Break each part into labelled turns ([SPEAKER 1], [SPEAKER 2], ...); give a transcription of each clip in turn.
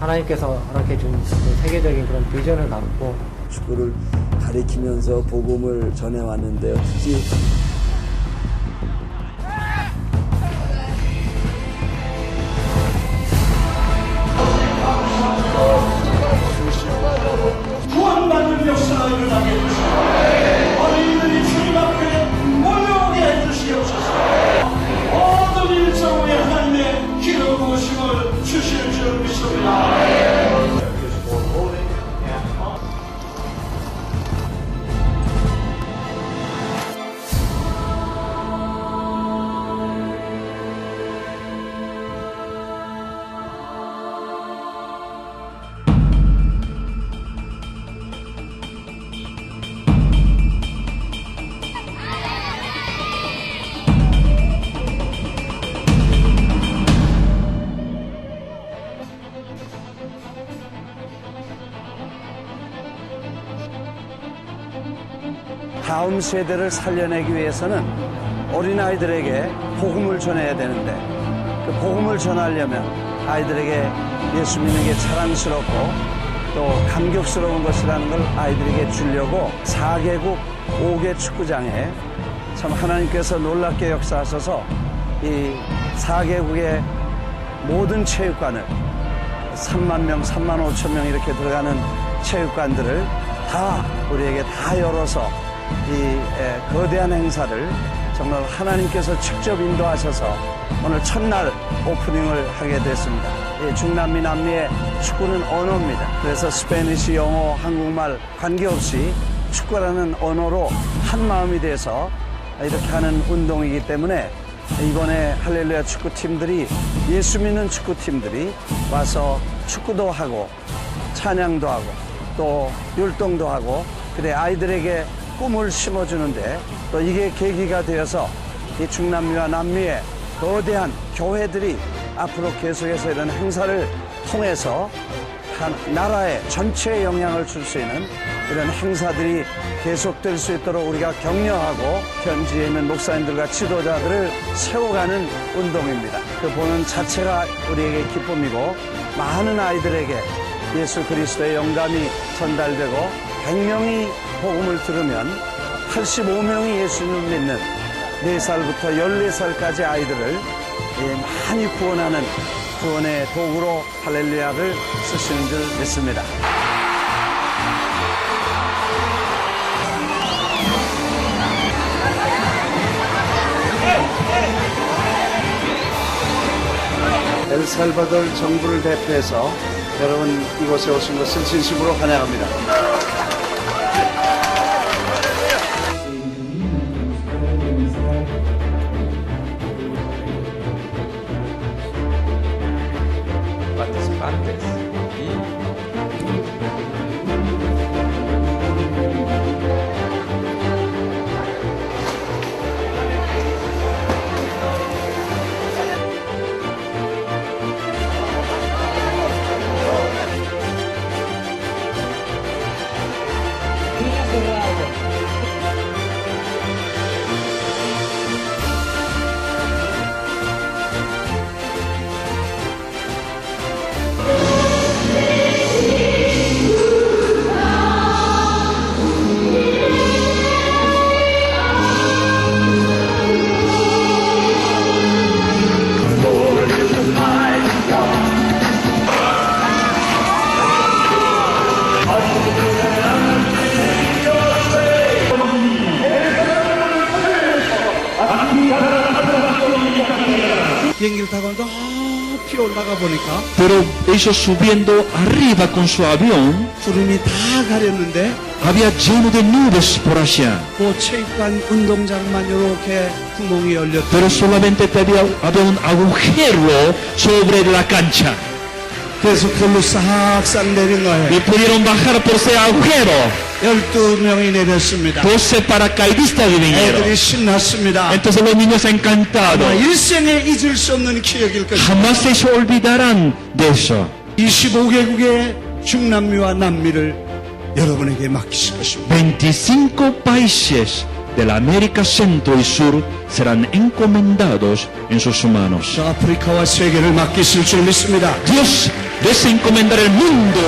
[SPEAKER 1] 하나님께서 허락해 준 세계적인 그런 비전을 갖고
[SPEAKER 2] 축구를 가리키면서 복음을 전해 왔는데요. 특히
[SPEAKER 3] 구원받는 역사가 일어나게
[SPEAKER 2] 다음 세대를 살려내기 위해서는 어린아이들에게 복음을 전해야 되는데 그 복음을 전하려면 아이들에게 예수 믿는 게 자랑스럽고 또 감격스러운 것이라는 걸 아이들에게 주려고 4개국 5개 축구장에 참 하나님께서 놀랍게 역사하셔서 이 4개국의 모든 체육관을 3만 명, 3만 5천 명 이렇게 들어가는 체육관들을 다 우리에게 다 열어서 이 에, 거대한 행사를 정말 하나님께서 직접 인도하셔서 오늘 첫날 오프닝을 하게 됐습니다. 이 중남미 남미의 축구는 언어입니다. 그래서 스페니시, 영어, 한국말 관계없이 축구라는 언어로 한 마음이 돼서 이렇게 하는 운동이기 때문에 이번에 할렐루야 축구팀들이 예수 믿는 축구팀들이 와서 축구도 하고 찬양도 하고 또 율동도 하고 그래 아이들에게 꿈을 심어주는데 또 이게 계기가 되어서 이 중남미와 남미의 거대한 교회들이 앞으로 계속해서 이런 행사를 통해서 한 나라의 전체에 영향을 줄 수 있는 이런 행사들이 계속될 수 있도록 우리가 격려하고 현지에 있는 목사님들과 지도자들을 세워가는 운동입니다. 그 보는 자체가 우리에게 기쁨이고 많은 아이들에게 예수 그리스도의 영감이 전달되고 100명이 복음을 들으면 85명이 예수님을 믿는 4살부터 14살까지 아이들을 예, 많이 구원하는 구원의 도구로 할렐루야를 쓰시는 줄 믿습니다. 엘살바돌 정부를 대표해서 여러분 이곳에 오신 것을 진심으로 환영합니다.
[SPEAKER 4] 비행기를 타고 높이 올라가 보니까
[SPEAKER 5] Pero ellos subiendo arriba con su avión,
[SPEAKER 4] 구름이 다 가렸는데
[SPEAKER 5] había lleno de nubes por allá.
[SPEAKER 4] 그 체육관 운동장만 이렇게 구멍이 열렸더니
[SPEAKER 5] Pero solamente había, había un agujero sobre la cancha.
[SPEAKER 4] 그래서 그걸로 싹싹 내린 거예요.
[SPEAKER 5] Y pudieron bajar por ese agujero.
[SPEAKER 4] 12명이 내렸습니다.
[SPEAKER 5] 12 paracaidistas vinieron.
[SPEAKER 4] 애들이 신났습니다.
[SPEAKER 5] Entonces los niños encantados.
[SPEAKER 4] 아마 일생에 잊을 수 없는 기억일 것입니다.
[SPEAKER 5] Jamás se olvidarán de eso.
[SPEAKER 4] 25개국의 중남미와 남미를 여러분에게 맡기실 것입니다.
[SPEAKER 5] 25 países de la América Centro y Sur serán encomendados en sus manos.
[SPEAKER 4] 아프리카와 세계를 맡기실 줄 믿습니다.
[SPEAKER 5] Dios desea encomendar el mundo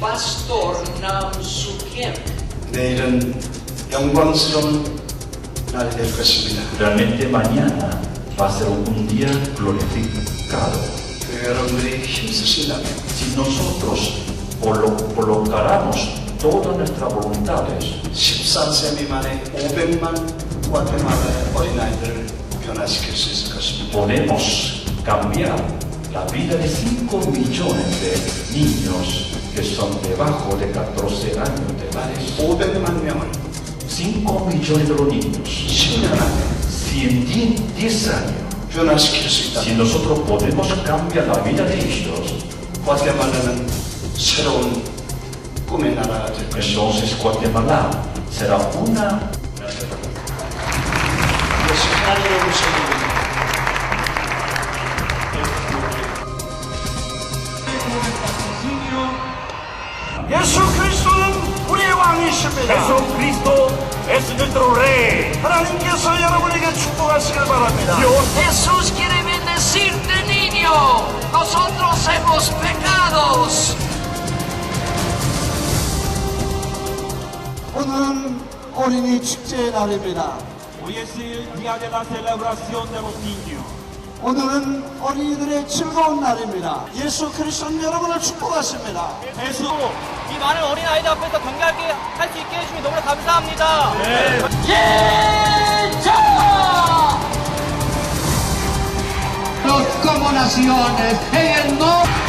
[SPEAKER 6] pastor Nam Soo Kim.
[SPEAKER 2] 내일은 영광스러운 날이 될 것입니다.
[SPEAKER 3] Realmente mañana va a ser un día glorificado.
[SPEAKER 2] 그 여러분들이 힘쓰신다면
[SPEAKER 3] Si nosotros colo- colocáramos todas nuestras voluntades
[SPEAKER 2] 14세 미만의 500만 과테말라의 어린아이들을 변화시킬 수 있을 것입니다.
[SPEAKER 3] podemos cambiar la vida de 5 millones de niños que son debajo de 14 años de edad. 5 millones de los niños. 100, 10 años. Si nosotros podemos cambiar la vida de ellos, entonces Guatemala será una. 예수 그리스도는 우리의 왕이십니다. 예수 그리스도 es nuestro rey. 하나님께서 여러분에게 축복하시길 바랍니다.
[SPEAKER 6] Jesús quiere bendecirte, niño. Nosotros hemos pecados.
[SPEAKER 7] 오늘은 어린이 축제의 날입니다.
[SPEAKER 3] Hoy es el día de la celebración de los niños.
[SPEAKER 7] 오늘은 어린이들의 즐거운 날입니다. 예수 그리스도는 여러분을 축복하십니다.
[SPEAKER 3] 예수
[SPEAKER 8] 이 많은 어린 아이들 앞에서 경쾌하게 할 수 있게 해주시니 너무나 감사합니다.
[SPEAKER 7] Los como naciones en el nombre